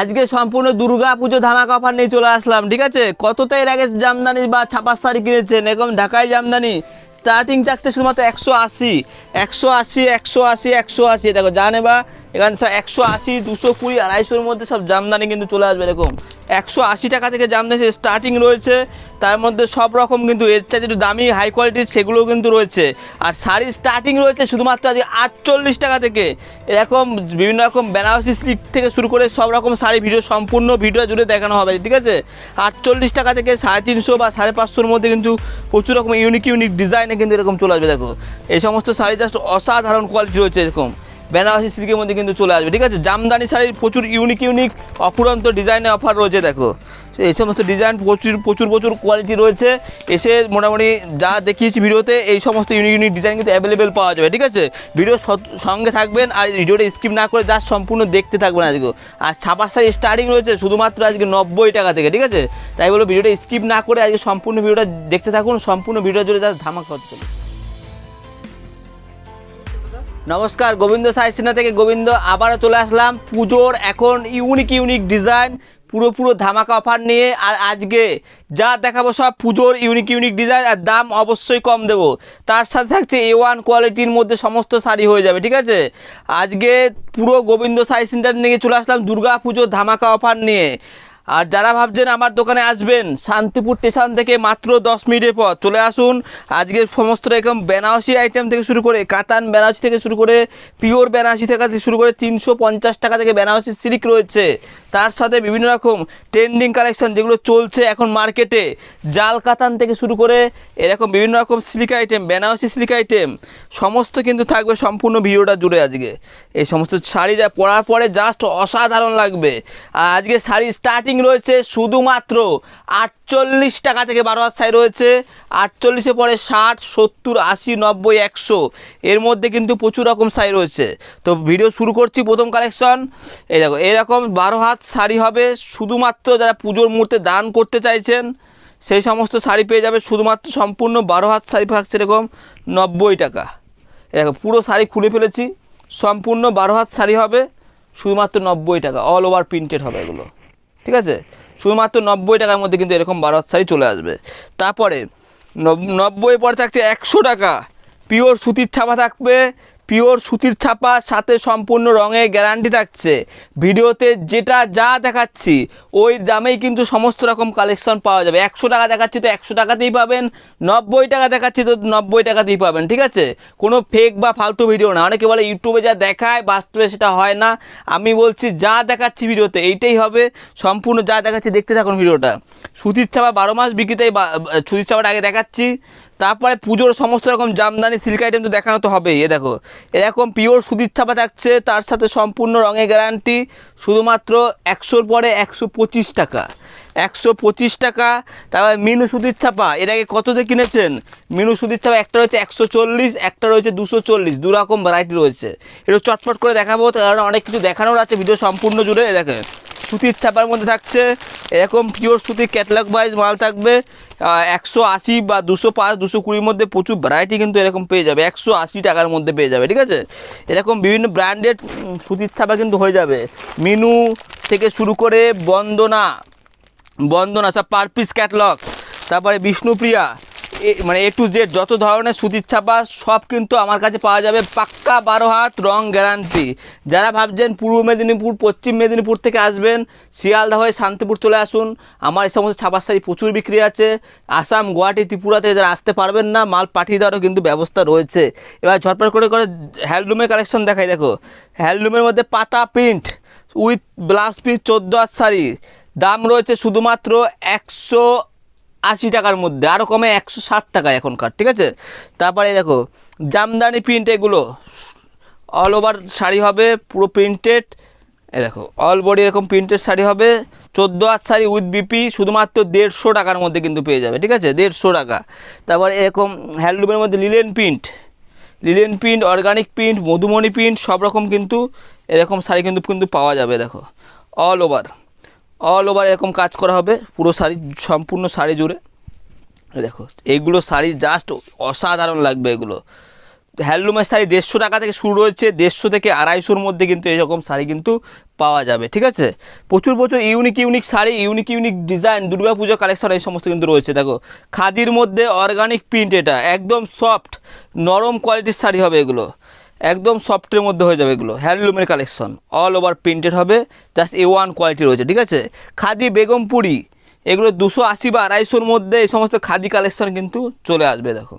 আজকে সম্পূর্ণ দুর্গা পুজো ধামাকা অফার নিয়ে চলে আসলাম, ঠিক আছে? কতটা এর আগে জামদানি বা ছাপার শাড়ি কিনেছেন? এরকম ঢাকায় জামদানি স্টার্টিং থাকতে শুধুমাত্র একশো আশি একশো আশি একশো আশি একশো আশি। দেখো জানে বা এখানে সব একশো আশি, দুশো কুড়ি, আড়াইশোর মধ্যে সব জামদানি কিন্তু চলে আসবে, এরকম। একশো আশি টাকা থেকে জামদানি স্টার্টিং রয়েছে। তার মধ্যে সব রকম কিন্তু এর চাইতে একটু দামি হাই কোয়ালিটির সেগুলোও কিন্তু রয়েছে। আর শাড়ি স্টার্টিং রয়েছে শুধুমাত্র আজকে আটচল্লিশ টাকা থেকে। এরকম বিভিন্ন রকম বেনারসি স্লিপ থেকে শুরু করে সব রকম শাড়ি ভিডিও, সম্পূর্ণ ভিডিও জুড়ে দেখানো হবে, ঠিক আছে? আটচল্লিশ টাকা থেকে সাড়ে তিনশো বা সাড়ে পাঁচশোর মধ্যে কিন্তু প্রচুর রকম ইউনিক ইউনিক ডিজাইনে কিন্তু এরকম চলে আসবে, দেখো। এই সমস্ত শাড়ি জাস্ট অসাধারণ কোয়ালিটি রয়েছে এরকম। বেনারসি সিল্কের মধ্যে কিন্তু চলে আসবে, ঠিক আছে? জামদানি শাড়ির প্রচুর ইউনিক ইউনিক অফুরন্ত ডিজাইনে অফার রয়েছে, দেখো। এই সমস্ত ডিজাইন প্রচুর প্রচুর প্রচুর কোয়ালিটি রয়েছে। এসে মোটামুটি যা দেখিয়েছি ভিডিওতে, এই সমস্ত ইউনিক ইউনিক ডিজাইন কিন্তু অ্যাভেলেবেল পাওয়া যাবে, ঠিক আছে? ভিডিওর সত- সঙ্গে থাকবেন আর ভিডিওটা স্কিপ না করে যা সম্পূর্ণ দেখতে থাকবেন আজকে। আর ছাপার শাড়ি স্টার্টিং রয়েছে শুধুমাত্র আজকে নব্বই টাকা থেকে, ঠিক আছে? তাই বলো ভিডিওটা স্কিপ না করে আজকে সম্পূর্ণ ভিডিওটা দেখতে থাকুন, সম্পূর্ণ ভিডিও জুড়ে যা ধামাক হচ্ছে নমস্কার, গোবিন্দ সাইসিনা থেকে গোবিন্দ আবারও চলে আসলাম। পুজোর এখন ইউনিক ইউনিক ডিজাইন পুরো পুরো ধামাকা অফার নিয়ে আর আজকে যা দেখাবো সব পুজোর ইউনিক ইউনিক ডিজাইন আর দাম অবশ্যই কম দেবো। তার সাথে থাকছে এ ওয়ান কোয়ালিটির মধ্যে সমস্ত শাড়ি হয়ে যাবে, ঠিক আছে? আজকে পুরো গোবিন্দ সাই সেন্টার নিয়ে চলে আসলাম, দুর্গা পুজোর ধামাকা অফার নিয়ে। আর যারা ভাবছেন আমার দোকানে আসবেন, শান্তিপুর স্টেশন থেকে মাত্র দশ মিনিটের পর চলে আসুন, আজকে সমস্ত রকম বেনারসি আইটেম থেকে শুরু করে, কাতান বেনারসি থেকে শুরু করে পিওর বেনারসি থেকে শুরু করে তিনশো পঞ্চাশ টাকা থেকে বেনারসি সিল্ক রয়েছে। তার সাথে বিভিন্ন রকম ট্রেন্ডিং কালেকশন যেগুলো চলছে এখন মার্কেটে জাল কাতান থেকে শুরু করে এরকম বিভিন্ন রকম silk item Banarasi silk item সমস্ত কিন্তু থাকবে সম্পূর্ণ ভিডিওটা জুড়ে আজকে। এই সমস্ত শাড়ি যা পরার পরে জাস্ট অসাধারণ লাগবে। আর আজকে শাড়ি স্টার্টিং রয়েছে শুধুমাত্র আটচল্লিশ টাকা থেকে বারো হাত শাড়ি রয়েছে। আটচল্লিশে পরে ষাট, সত্তর, আশি, নব্বই, একশো। এর মধ্যে কিন্তু প্রচুর রকম শাড়ি রয়েছে। তো ভিডিও শুরু করছি প্রথম কালেকশন এই দেখো, এরকম বারো হাত শাড়ি হবে। শুধুমাত্র যারা পুজোর মুহূর্তে দান করতে চাইছেন, সেই সমস্ত শাড়ি পেয়ে যাবে। শুধুমাত্র সম্পূর্ণ বারো হাত শাড়ি থাকছে এরকম নব্বই টাকা। দেখো, পুরো শাড়ি খুলে ফেলেছি। সম্পূর্ণ বারো হাত শাড়ি হবে। শুধুমাত্র নব্বই টাকা অল ওভার প্রিন্টেড হবে এগুলো। ঠিক আছে? শুধুমাত্র নব্বই টাকার মধ্যে কিন্তু এরকম বারো হাত শাড়ি চলে আসবে। তারপরে নব- নব্বই পরে থাকছে একশো টাকা। পিওর সুতির ছাপা থাকবে। পিওর সুতির ছাপা, সাথে সম্পূর্ণ রঙে গ্যারান্টি থাকছে। ভিডিওতে যেটা যা দেখাচ্ছি, ওই দামেই কিন্তু সমস্ত রকম কালেকশন পাওয়া যাবে। একশো টাকা দেখাচ্ছি তো একশো টাকাতেই পাবেন, নব্বই টাকা দেখাচ্ছি তো নব্বই টাকাতেই পাবেন, ঠিক আছে? কোনো ফেক বা ফালতু ভিডিও না। অনেকে বলে ইউটিউবে যা দেখায়, বাস্তবে সেটা হয় না। আমি বলছি যা দেখাচ্ছি ভিডিওতে, এইটাই হবে। সম্পূর্ণ যা দেখাচ্ছি, দেখতে থাকুন ভিডিওটা সুতির ছাপা বারো মাস বিক্রিতেই সুতির ছাপাটা আগে দেখাচ্ছি। তারপরে পুজোর সমস্ত রকম জামদানি সিল্ক আইটেম তো দেখানো তো হবেই। এ দেখো, এরকম পিওর সুতির ছাপা থাকছে, তার সাথে সম্পূর্ণ রঙের গ্যারান্টি শুধুমাত্র একশোর পরে একশো পঁচিশ টাকা। একশো পঁচিশ টাকা, তারপরে মিনু সুতির ছাপা, এর আগে কততে কিনেছেন? মিনু সুতির ছাপা, একটা রয়েছে একশো চল্লিশ, একটা রয়েছে দুশো চল্লিশ, দু রকম ভ্যারাইটি রয়েছে। একটু চটপট করে দেখাবো কারণ অনেক কিছু দেখানোর আছে ভিডিও সম্পূর্ণ জুড়ে দেখেন। সুতির ছাপার মধ্যে থাকছে। এরকম পিওর সুতির ক্যাটলগ ওয়াইজ মাল থাকবে। একশো আশি বা দুশো পাঁচ, দুশো কুড়ির মধ্যে প্রচুর ভ্যারাইটি কিন্তু এরকম পেয়ে যাবে। একশো আশি টাকার মধ্যে পেয়ে যাবে, ঠিক আছে? এরকম বিভিন্ন ব্র্যান্ডেড সুতির ছাপা কিন্তু হয়ে যাবে। মিনু থেকে শুরু করে বন্দনা বন্দনা সব পার পিস ক্যাটলগ তারপরে বিষ্ণুপ্রিয়া মানে এ টু জেড যত ধরনের সুতির ছাপা সব কিন্তু আমার কাছে পাওয়া যাবে পাক্কা বারো হাত রং গ্যারান্টি যারা ভাবছেন পূর্ব মেদিনীপুর, পশ্চিম মেদিনীপুর থেকে আসবেন, শিয়ালদা হয়ে শান্তিপুর চলে আসুন। আমার এই সমস্ত ছাপার শাড়ি প্রচুর বিক্রি আছে। আসাম, গুয়াহাটি ত্রিপুরা থেকে যারা আসতে পারবেন না, মাল পাঠিয়ে দেওয়ারও কিন্তু ব্যবস্থা রয়েছে। এবার ঝটপট করে করে হ্যান্ডলুমের কালেকশন দেখাই, দেখো। হ্যান্ডলুমের মধ্যে পাতা প্রিন্ট উইথ ব্লাউজ পিস চোদ্দ হাত শাড়ি। দাম রয়েছে শুধুমাত্র একশো আশি টাকার মধ্যে আরও কমে একশো ষাট টাকা এখনকার, ঠিক আছে? তারপরে দেখো, জামদানি প্রিন্ট এগুলো অল ওভার শাড়ি হবে, পুরো প্রিন্টেড এ দেখো অল বডি এরকম প্রিন্টেড শাড়ি হবে, চোদ্দ হাত শাড়ি উইথ বিপি শুধুমাত্র দেড়শো টাকার মধ্যে কিন্তু পেয়ে যাবে, ঠিক আছে? দেড়শো টাকা। তারপরে এরকম হ্যান্ডলুমের মধ্যে linen print linen print organic print Madhumoni print সব রকম কিন্তু এরকম শাড়ি কিন্তু কিন্তু পাওয়া যাবে, দেখো অল ওভার অল ওভার এরকম কাজ করা হবে, পুরো শাড়ি সম্পূর্ণ শাড়ি জুড়ে। দেখো এইগুলো শাড়ি জাস্ট অসাধারণ লাগবে এগুলো। হ্যান্ডলুমের শাড়ি দেড়শো টাকা থেকে শুরু রয়েছে দেড়শো থেকে আড়াইশোর মধ্যে কিন্তু এরকম শাড়ি কিন্তু পাওয়া যাবে, ঠিক আছে? প্রচুর প্রচুর unique unique sari unique unique design Durga Puja collection এই সমস্ত কিন্তু রয়েছে, দেখো। খাদির মধ্যে অর্গানিক প্রিন্ট এটা, একদম সফট নরম কোয়ালিটির শাড়ি হবে এগুলো। একদম সফটের মধ্যে হয়ে যাবে এগুলো হ্যান্ডলুমের কালেকশন অল ওভার প্রিন্টেড হবে জাস্ট এ ওয়ান কোয়ালিটি রয়েছে, ঠিক আছে? খাদি বেগমপুরি এগুলো দুশো আশি বা আড়াইশোর মধ্যে এই সমস্ত খাদি কালেকশন কিন্তু চলে আসবে, দেখো।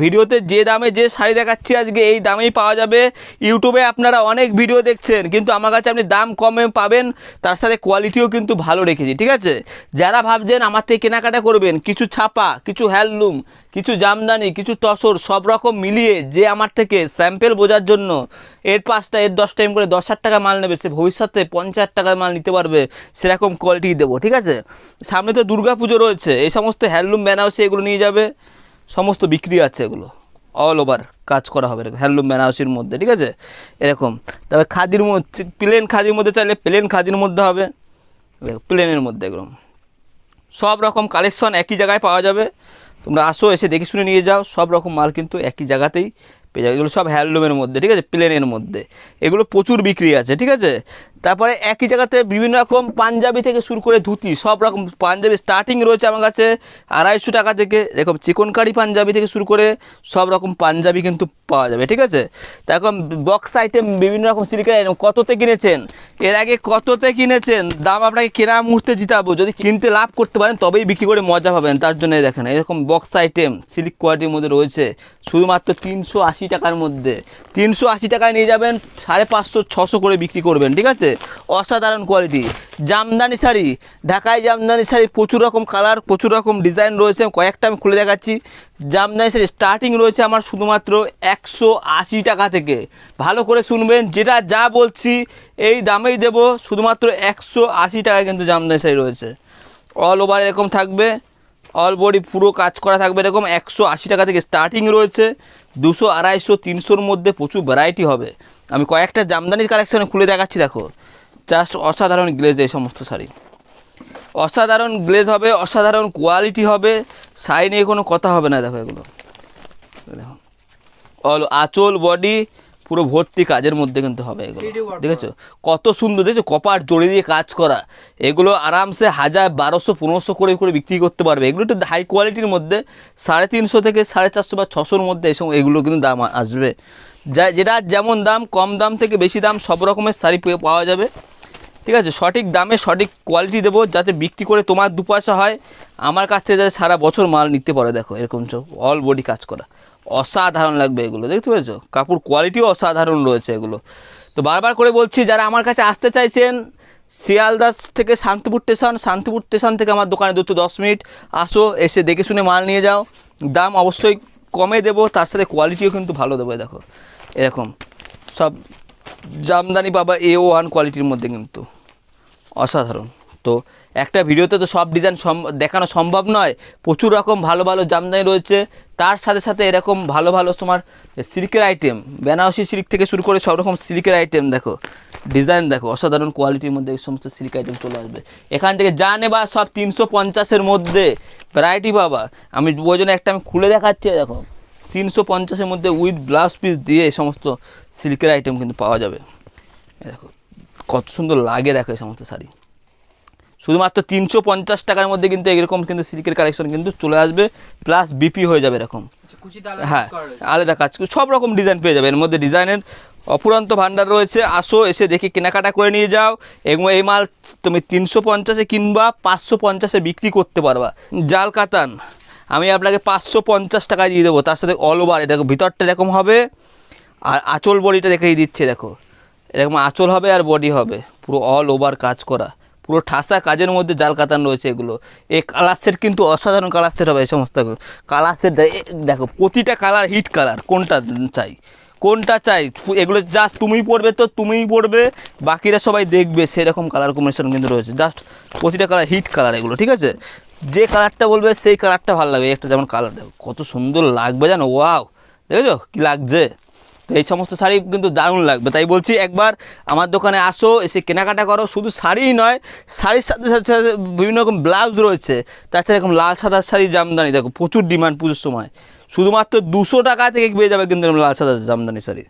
ভিডিওতে যে দামে যে শাড়ি দেখাচ্ছি আজকে, এই দামেই পাওয়া যাবে। ইউটিউবে আপনারা অনেক ভিডিও দেখছেন, কিন্তু আমার কাছে আপনি দাম কমে পাবেন, তার সাথে কোয়ালিটিও কিন্তু ভালো রেখেছি, ঠিক আছে? যারা ভাবছেন আমার থেকে কেনাকাটা করবেন, কিছু ছাপা, কিছু হ্যান্ডলুম, কিছু জামদানি, কিছু তসর, সব রকম মিলিয়ে যে আমার থেকে স্যাম্পেল বোঝার জন্য, এর পাঁচটা, এর দশ টাইম করে দশ হাজার টাকা মাল নেবে, সে ভবিষ্যতে পঞ্চাশ টাকার মাল নিতে পারবে, সেরকম কোয়ালিটি দেবো, ঠিক আছে? সামনে তো দুর্গা পুজো রয়েছে, এই সমস্ত হ্যান্ডলুম বেনারসি এগুলো নিয়ে যাবে। সমস্ত বিক্রি আছে এগুলো। অল ওভার কাজ করা হবে এরকম। হ্যান্ডলুম বেনারসির মধ্যে, ঠিক আছে? এরকম। তবে খাদির মধ্যে প্লেন খাদির মধ্যে চাইলে প্লেন খাদির মধ্যে হবে। প্লেনের মধ্যে একদম সব রকম কালেকশন একই জায়গায় পাওয়া যাবে। তোমরা আসো, এসে দেখে শুনে নিয়ে যাও। সব রকম মাল কিন্তু একই জায়গাতেই পেয়ে যাবে। এগুলো সব হ্যান্ডলুমের মধ্যে, ঠিক আছে? প্লেনের মধ্যে। এগুলো প্রচুর বিক্রি আছে, ঠিক আছে? তারপরে একই জায়গাতে বিভিন্ন রকম পাঞ্জাবি থেকে শুরু করে ধুতি, সব রকম পাঞ্জাবি স্টার্টিং রয়েছে আমার কাছে আড়াইশো টাকা থেকে। এরকম চিকনকারি পাঞ্জাবি থেকে শুরু করে সব রকম পাঞ্জাবি কিন্তু পাওয়া যাবে, ঠিক আছে? তারপর বক্স আইটেম বিভিন্ন রকম আইটেম কততে কিনেছেন? এর আগে কততে কিনেছেন? দাম আপনাকে কেনা মুহূর্তে জিতাবো। যদি কিনতে লাভ করতে পারেন, তবেই বিক্রি করে মজা পাবেন। তার জন্য দেখেন, এরকম বক্স আইটেম সিল্ক কোয়ালিটির মধ্যে রয়েছে শুধুমাত্র তিনশো আশি টাকার মধ্যে। তিনশো আশি টাকায় নিয়ে যাবেন সাড়ে পাঁচশো, ছশো করে বিক্রি করবেন, ঠিক আছে? অসাধারণ কোয়ালিটি জামদানি শাড়ি, ঢাকায় জামদানি শাড়ি প্রচুর রকম কালার প্রচুর রকম ডিজাইন রয়েছে। কয়েকটা আমি খুলে দেখাচ্ছি। জামদানি শাড়ি স্টার্টিং রয়েছে আমার শুধুমাত্র একশো আশি টাকা থেকে। ভালো করে শুনবেন, যেটা যা বলছি, এই দামেই দেবো। শুধুমাত্র একশো আশি টাকা কিন্তু জামদানি শাড়ি রয়েছে। অল ওভার এরকম থাকবে। অল বডি পুরো কাজ করা থাকবে। এরকম একশো আশি টাকা থেকে স্টার্টিং রয়েছে। দুশো, আড়াইশো, তিনশোর মধ্যে প্রচুর ভ্যারাইটি হবে। আমি কয়েকটা জামদানির কালেকশনে খুলে দেখাচ্ছি, দেখো। জাস্ট অসাধারণ গ্লেজ এই সমস্ত শাড়ি। অসাধারণ গ্লেজ হবে, অসাধারণ কোয়ালিটি হবে, শাড়ি নিয়ে কোনো কথা হবে না, দেখো এগুলো। দেখো। অল আঁচল বডি পুরো ভর্তি কাজের মধ্যে কিন্তু হবে এগুলো। দেখেছ? কত সুন্দর দেখেছ? কপার জড়ি দিয়ে কাজ করা। এগুলো আরামসে হাজার বারোশো পনেরোশো করে করে বিক্রি করতে পারবে। এগুলো একটু হাই কোয়ালিটির মধ্যে সাড়ে তিনশো থেকে সাড়ে চারশো বা ছশোর মধ্যে এই সময় এগুলো কিন্তু দাম আসবে। যা যেটা যেমন দাম কম দাম থেকে বেশি দাম সব রকমের শাড়ি পেয়ে- পাওয়া যাবে। ঠিক আছে? সঠিক দামে সঠিক কোয়ালিটি দেবো যাতে বিক্রি করে তোমার দু পয়সা হয়। আমার কাছ থেকে যাতে সারা বছর মাল নিতে পারে দেখো এরকম সব অল বডি কাজ করা। অসাধারণ লাগবে এগুলো, দেখতে পেরেছ? কাপড় কোয়ালিটিও অসাধারণ রয়েছে এগুলো। তো বারবার করে বলছি, যারা আমার কাছে আসতে চাইছেন, শিয়ালদাস থেকে শান্তিপুর স্টেশন শান্তিপুর স্টেশন থেকে আমার দোকানে দুটো দশ মিনিট, আসো, এসে দেখে শুনে মাল নিয়ে যাও। দাম অবশ্যই কমে দেবো, তার সাথে কোয়ালিটিও কিন্তু ভালো দেবো দেখো। এরকম। সব জামদানি পাবা এ ওয়ান কোয়ালিটির মধ্যে কিন্তু। অসাধারণ। তো একটা ভিডিওতে তো সব ডিজাইন দেখানো সম্ভব নয়। প্রচুর রকম ভালো ভালো জামদানি রয়েছে। তার সাথে সাথে এরকম ভালো ভালো তোমার সিল্কের আইটেম বেনারসি সিল্ক থেকে শুরু করে সব রকম সিল্কের আইটেম দেখো। ডিজাইন দেখো, অসাধারণ কোয়ালিটির মধ্যে এই সমস্ত সিল্ক আইটেম চলে আসবে। এখান থেকে যা নেবা সব তিনশো পঞ্চাশের মধ্যে। ভ্যারাইটি পাবা। আমি ওই জন্য একটা আমি খুলে দেখাচ্ছি, দেখো। তিনশো পঞ্চাশের মধ্যে উইথ ব্লাউজ পিস দিয়ে এই সমস্ত সিল্কের আইটেম কিন্তু পাওয়া যাবে। দেখো, কত সুন্দর লাগে দেখো এই সমস্ত শাড়ি। শুধুমাত্র তিনশো পঞ্চাশ টাকার মধ্যে কিন্তু এরকম কিন্তু সিল্কের কালেকশন কিন্তু চলে আসবে প্লাস বিপি হয়ে যাবে এরকম। হ্যাঁ আলাদা কাজ সব রকম ডিজাইন পেয়ে যাবে। এর মধ্যে ডিজাইনের অপুরন্ত ভাণ্ডার রয়েছে। আসো এসে দেখে কেনাকাটা করে নিয়ে যাও। এবং এই মাল তুমি তিনশো পঞ্চাশে কিনবা পাঁচশো পঞ্চাশে বিক্রি করতে পারবা। জাল কাতান আমি আপনাকে পাঁচশো পঞ্চাশ টাকা দিয়ে দেবো। তার সাথে অল ওভার এটা ভিতরটা এরকম হবে আর আঁচল বডিটা দেখেই দিচ্ছে দেখো। এরকম আঁচল হবে আর বডি হবে। পুরো অল ওভার কাজ করা। পুরো ঠাসা কাজের মধ্যে জাল কাতান রয়েছে এগুলো। এই কালার সেট কিন্তু অসাধারণ কালার সেট হবে এই সমস্ত কালার সেট দেখো, প্রতিটা কালার হিট কালার কোনটা চাই? কোনটা চাই? এগুলো জাস্ট তুমি পড়বে তো তুমিই পড়বে বাকিরা সবাই দেখবে, সেরকম কালার কম্বিনেশন কিন্তু রয়েছে। জাস্ট প্রতিটা কালার হিট কালার এগুলো, ঠিক আছে? যে কালারটা বলবে, সেই কালারটা ভালো লাগবে। একটা যেমন কালার দেখো, কত সুন্দর লাগবে জানো ওয়াও দেখেছ? কি লাগছে? তো এই সমস্ত শাড়ি কিন্তু দারুণ লাগবে। তাই বলছি একবার আমার দোকানে আসো, এসে কেনাকাটা করো। শুধু শাড়িই নয়, শাড়ির সাথে সাথে সাথে বিভিন্ন রকম ব্লাউজ রয়েছে। তাছাড়া এরকম লাল সাদা শাড়ি জামদানি, দেখো প্রচুর ডিমান্ড পুজোর সময়। শুধুমাত্র দুশো টাকা থেকে পেয়ে যাবে কিন্তু এরকম লাল সাদা জামদানি শাড়ি।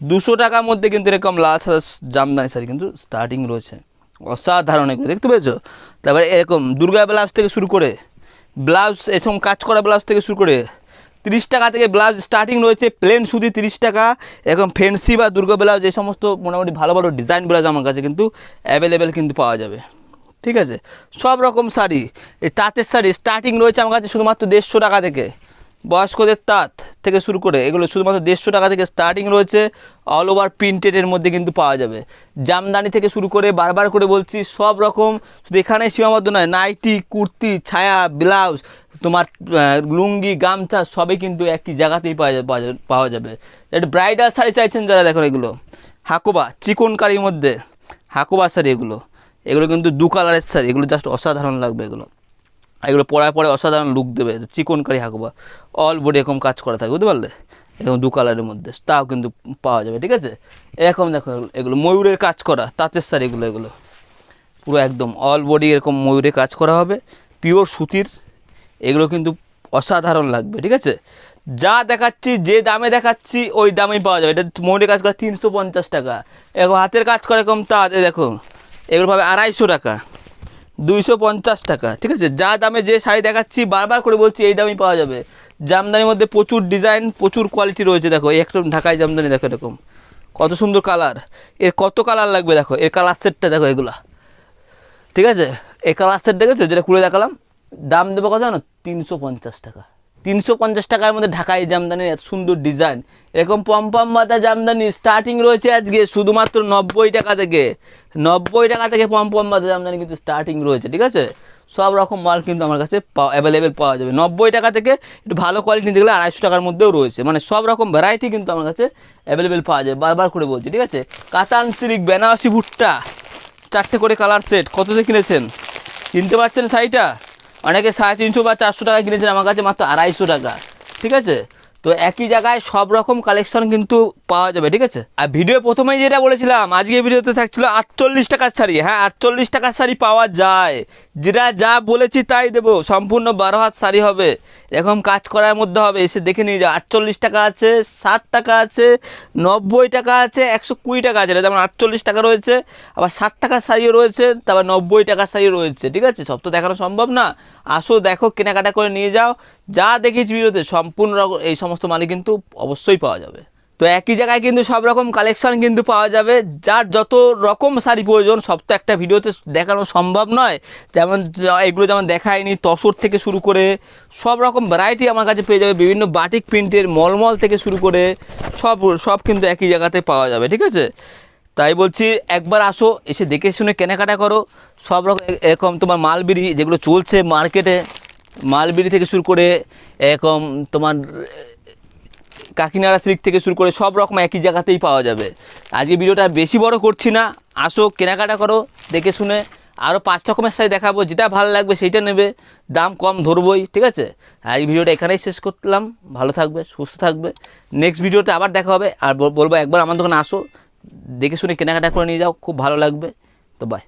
দুশো টাকার মধ্যে কিন্তু এরকম লাল সাদা জামদানি শাড়ি কিন্তু স্টার্টিং রয়েছে। অসাধারণ এগুলো, দেখতে পেয়েছ? তারপরে এরকম দুর্গা ব্লাউজ থেকে শুরু করে, ব্লাউজ এরকম কাজ করা ব্লাউজ থেকে শুরু করে তিরিশ টাকা থেকে ব্লাউজ স্টার্টিং রয়েছে প্লেন সুদি তিরিশ টাকা। এরকম ফেন্সি বা দুর্গা ব্লাউজ, এই সমস্ত মোটামুটি ভালো ভালো ডিজাইন ব্লাউজ আমার কাছে কিন্তু অ্যাভেলেবেল কিন্তু পাওয়া যাবে। ঠিক আছে? সব রকম শাড়ি। এই তাঁতের শাড়ি স্টার্টিং রয়েছে আমার কাছে শুধুমাত্র দেড়শো টাকা থেকে। বয়স্কদের তাঁত থেকে শুরু করে এগুলো শুধুমাত্র দেড়শো টাকা থেকে স্টার্টিং রয়েছে অল ওভার প্রিন্টেডের মধ্যে কিন্তু পাওয়া যাবে। জামদানি থেকে শুরু করে বারবার করে বলছি, সব রকম। শুধু এখানে সীমাবদ্ধ নয়, নাইটি, কুর্তি, ছায়া, ব্লাউজ তোমার লুঙ্গি, গামছা সবই কিন্তু একই জায়গাতেই পাওয়া যাবে পাওয়া যাবে- একটা ব্রাইডাল শাড়ি চাইছেন যারা দেখো এগুলো। হাকুবা, চিকনকারির মধ্যে হাকুবা শাড়ি এগুলো। এগুলো কিন্তু দু কালারের শাড়ি, এগুলো জাস্ট অসাধারণ লাগবে এগুলো। এগুলো পরার পরে অসাধারণ লুক দেবে, চিকনকারি হাকুবা। অল বডি এরকম কাজ করা থাকে, বুঝতে পারলে? এরকম দু কালারের মধ্যে, তাও কিন্তু পাওয়া যাবে, ঠিক আছে? এরকম দেখো এগুলো ময়ূরের কাজ করা, তাঁতের শাড়ি এগুলো এগুলো। পুরো একদম অল বডি এরকম ময়ূরে কাজ করা হবে। পিওর সুতির এগুলো কিন্তু অসাধারণ লাগবে, ঠিক আছে? যা দেখাচ্ছি, যে দামে দেখাচ্ছি, ওই দামেই পাওয়া যাবে। এটা ময়ূরের কাজ করা তিনশো পঞ্চাশ টাকা। এরকম হাতের কাজ করে এরকম তা দেখো, এগুলো পাবে আড়াইশো টাকা। দুইশো পঞ্চাশ টাকা, ঠিক আছে? যা দামে যে শাড়ি দেখাচ্ছি, বারবার করে বলছি, এই দামেই পাওয়া যাবে। জামদানির মধ্যে প্রচুর ডিজাইন, প্রচুর কোয়ালিটি রয়েছে, দেখো একটা ঢাকায় জামদানি, দেখো, এরকম। কত সুন্দর কালার। এর কত কালার লাগবে, দেখো? এর কালার সেটটা দেখো, এগুলা। ঠিক আছে? এই কালার সেট দেখেছ? যেটা খুলে দেখালাম? দাম দেবো কত জানো? তিনশো পঞ্চাশ টাকা। তিনশো পঞ্চাশ টাকার মধ্যে ঢাকাই জামদানির এত সুন্দর ডিজাইন এরকম পম্পম মাতা জামদানি স্টার্টিং রয়েছে আজকে, শুধুমাত্র নব্বই টাকা থেকে। নব্বই টাকা থেকে পম্পম মাতা জামদানি কিন্তু স্টার্টিং রয়েছে, ঠিক আছে? সব রকম মাল কিন্তু আমার কাছে অ্যাভেলেবেল পাওয়া যাবে। নব্বই টাকা থেকে একটু ভালো কোয়ালিটি গেলে আড়াইশো টাকার মধ্যেও রয়েছে। মানে সব রকম ভ্যারাইটি কিন্তু আমার কাছে অ্যাভেলেবেল পাওয়া যায় বারবার করে বলছি, ঠিক আছে? কাতান সিল্ক বেনারসি ভুট্টা, চারটে করে কালার সেট কত দিয়ে কিনেছেন? কিনতে পারছেন শাড়িটা? অনেকে সাড়ে তিনশো বা চারশো টাকা কিনেছেন, আমার কাছে মাত্র আড়াইশো টাকা। ঠিক আছে? তো একই জায়গায় সব রকম কালেকশন কিন্তু পাওয়া যাবে, ঠিক আছে? আর ভিডিও প্রথমেই যেটা বলেছিলাম আজকে ভিডিওতে থাকছিল আটচল্লিশ টাকার শাড়ি। হ্যাঁ আটচল্লিশ টাকার শাড়ি পাওয়া যায়। যেটা যা বলেছি তাই দেবো, সম্পূর্ণ বারো হাত শাড়ি হবে। এরকম কাজ করার মধ্যে হবে, এসে দেখে নিয়ে যাও, আটচল্লিশ টাকা আছে, ষাট টাকা আছে, নব্বই টাকা আছে, একশো কুড়ি টাকা আছে যেমন আটচল্লিশ টাকা রয়েছে, আবার ষাট টাকার শাড়িও রয়েছে, তারপর নব্বই টাকার শাড়িও রয়েছে, ঠিক আছে? সব তো দেখানো সম্ভব না। আসো, দেখো, কেনাকাটা করে নিয়ে যাও। যা দেখেছি ভিডিওতে, সম্পূর্ণ এই সমস্ত মালই কিন্তু অবশ্যই পাওয়া যাবে। তো একই জায়গায় কিন্তু সব রকম কালেকশন কিন্তু পাওয়া যাবে। যার যত রকম শাড়ি প্রয়োজন, সব তো একটা ভিডিওতে দেখানো সম্ভব নয়। যেমন, এগুলো যেমন দেখায়নি, তসর থেকে শুরু করে সব রকম ভ্যারাইটি আমার কাছে পেয়ে যাবে। বিভিন্ন বাটিক প্রিন্টের মলমল থেকে শুরু করে সব সব কিন্তু একই জায়গাতে পাওয়া যাবে, ঠিক আছে? তাই বলছি, একবার আসো, এসে দেখে শুনে কেনাকাটা করো। সব রকম এরকম তোমার মালবিড়ি, যেগুলো চলছে মার্কেটে, মালবিড়ি থেকে শুরু করে, এরকম তোমার, কাকিনাড়া সিল্ক থেকে শুরু করে সব রকম একই জায়গাতেই পাওয়া যাবে। আজকে ভিডিওটা বেশি বড় করছি না। আসো, কেনাকাটা করো, দেখে শুনে আরও পাঁচ রকমের শাড়ি দেখাবো, যেটা ভালো লাগবে সেইটা নেবে। দাম কম ধরবই, ঠিক আছে? আর এই ভিডিওটা এখানেই শেষ করলাম। ভালো থাকবে, সুস্থ থাকবে। নেক্সট ভিডিওতে আবার দেখা হবে। আর বলব একবার আমার দোকানে আসো। দেখে শুনে কেনাকাটা করে নিয়ে যাও খুব ভালো লাগবে। তো বাই